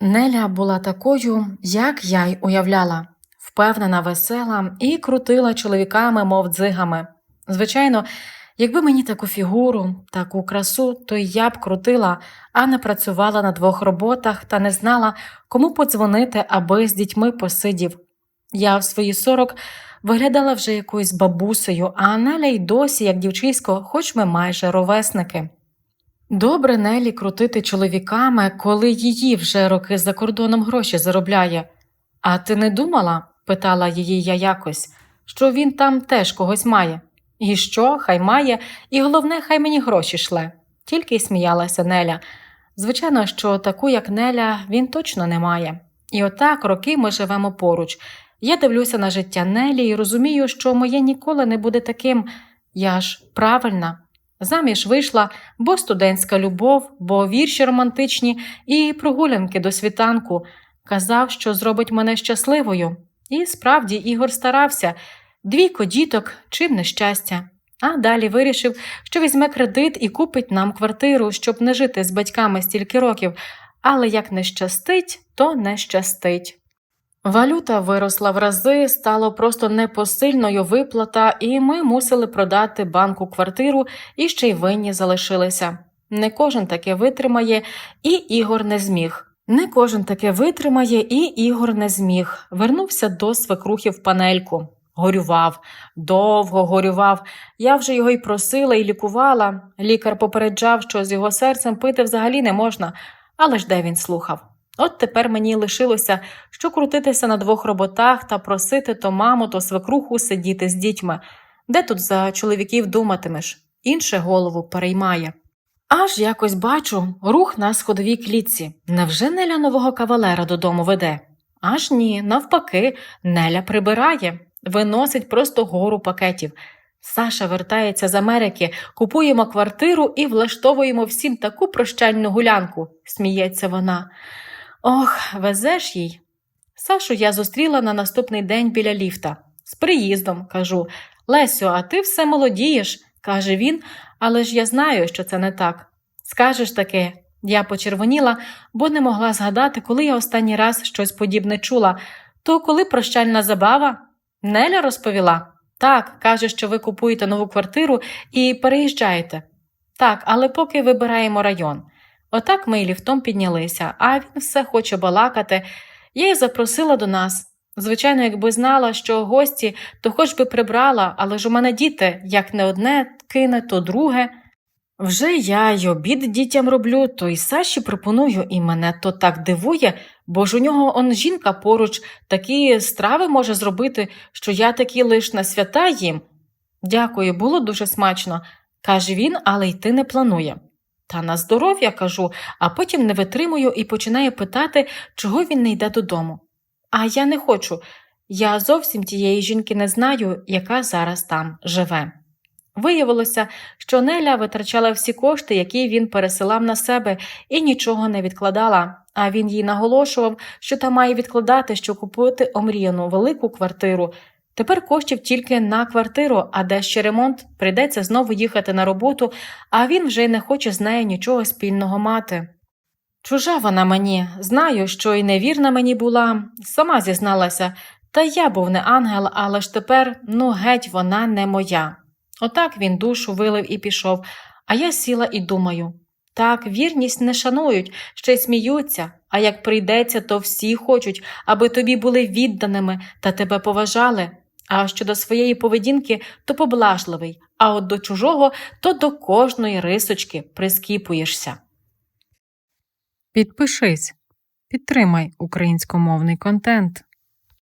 Неля була такою, як я й уявляла, впевнена, весела і крутила чоловіками, мов дзигами. Звичайно, якби мені таку фігуру, таку красу, то я б крутила, а не працювала на двох роботах та не знала, кому подзвонити, аби з дітьми посидів. Я в свої сорок виглядала вже якоюсь бабусею, а Неля й досі, як дівчисько, хоч ми майже ровесники. Добре Нелі крутити чоловіками, коли її вже роки за кордоном гроші заробляє. А ти не думала, питала її я якось, що він там теж когось має. І що, хай має, і головне, хай мені гроші шле. Тільки й сміялася Неля. Звичайно, що таку, як Неля, він точно не має. І отак роки ми живемо поруч. Я дивлюся на життя Нелі і розумію, що моє ніколи не буде таким. Я ж правильна. Заміж вийшла, бо студентська любов, бо вірші романтичні і прогулянки до світанку. Казав, що зробить мене щасливою. І справді Ігор старався двійко діток, чим нещастя. А далі вирішив, що візьме кредит і купить нам квартиру, щоб не жити з батьками стільки років. Але як не щастить, то не щастить. Валюта виросла в рази, стало просто непосильною виплата, і ми мусили продати банку квартиру і ще й винні залишилися. Не кожен таке витримає, і Ігор не зміг. Не кожен таке витримає, і Ігор не зміг. Вернувся до свекрухи в панельку. Горював, довго горював. Я вже його й просила, і лікувала. Лікар попереджав, що з його серцем пити взагалі не можна, але ж де він слухав. От тепер мені лишилося, що крутитися на двох роботах та просити то маму, то свекруху сидіти з дітьми. Де тут за чоловіків думатимеш? Інше голову переймає. Аж якось бачу рух на сходовій клітці. Невже Неля нового кавалера додому веде? Аж ні, навпаки, Неля прибирає, виносить просто гору пакетів. Саша вертається з Америки, купуємо квартиру і влаштовуємо всім таку прощальну гулянку, сміється вона. Ох, везеш їй. Сашу я зустріла на наступний день біля ліфта. З приїздом, кажу. Лесю, а ти все молодієш, каже він, але ж я знаю, що це не так. Скажеш таке, я почервоніла, бо не могла згадати, коли я останній раз щось подібне чула. То коли прощальна забава? Неля розповіла. Так, каже, що ви купуєте нову квартиру і переїжджаєте. Так, але поки вибираємо район. Отак ми й ліфтом піднялися, а він все хоче балакати. Я й запросила до нас. Звичайно, якби знала, що гості, то хоч би прибрала, але ж у мене діти, як не одне кине, то друге. Вже я й обід дітям роблю, то й Саші пропоную, і мене то так дивує, бо ж у нього он жінка поруч такі страви може зробити, що я такі лиш на свята їм. Дякую, було дуже смачно, каже він, але йти не планує. Та на здоров'я кажу, а потім не витримую і починаю питати, чого він не йде додому. А я не хочу. Я зовсім тієї жінки не знаю, яка зараз там живе. Виявилося, що Неля витрачала всі кошти, які він пересилав на себе, і нічого не відкладала, а він їй наголошував, що та має відкладати, щоб купити омріяну велику квартиру. Тепер коштів тільки на квартиру, а де ще ремонт, прийдеться знову їхати на роботу, а він вже й не хоче з нею нічого спільного мати. Чужа вона мені, знаю, що й невірна мені була, сама зізналася, та я був не ангел, але ж тепер, ну, геть, вона не моя. Отак він душу вилив і пішов, а я сіла і думаю так, вірність не шанують, ще й сміються, а як прийдеться, то всі хочуть, аби тобі були відданими та тебе поважали. А щодо своєї поведінки, то поблажливий, а от до чужого, то до кожної рисочки прискіпуєшся. Підпишись, підтримай українськомовний контент.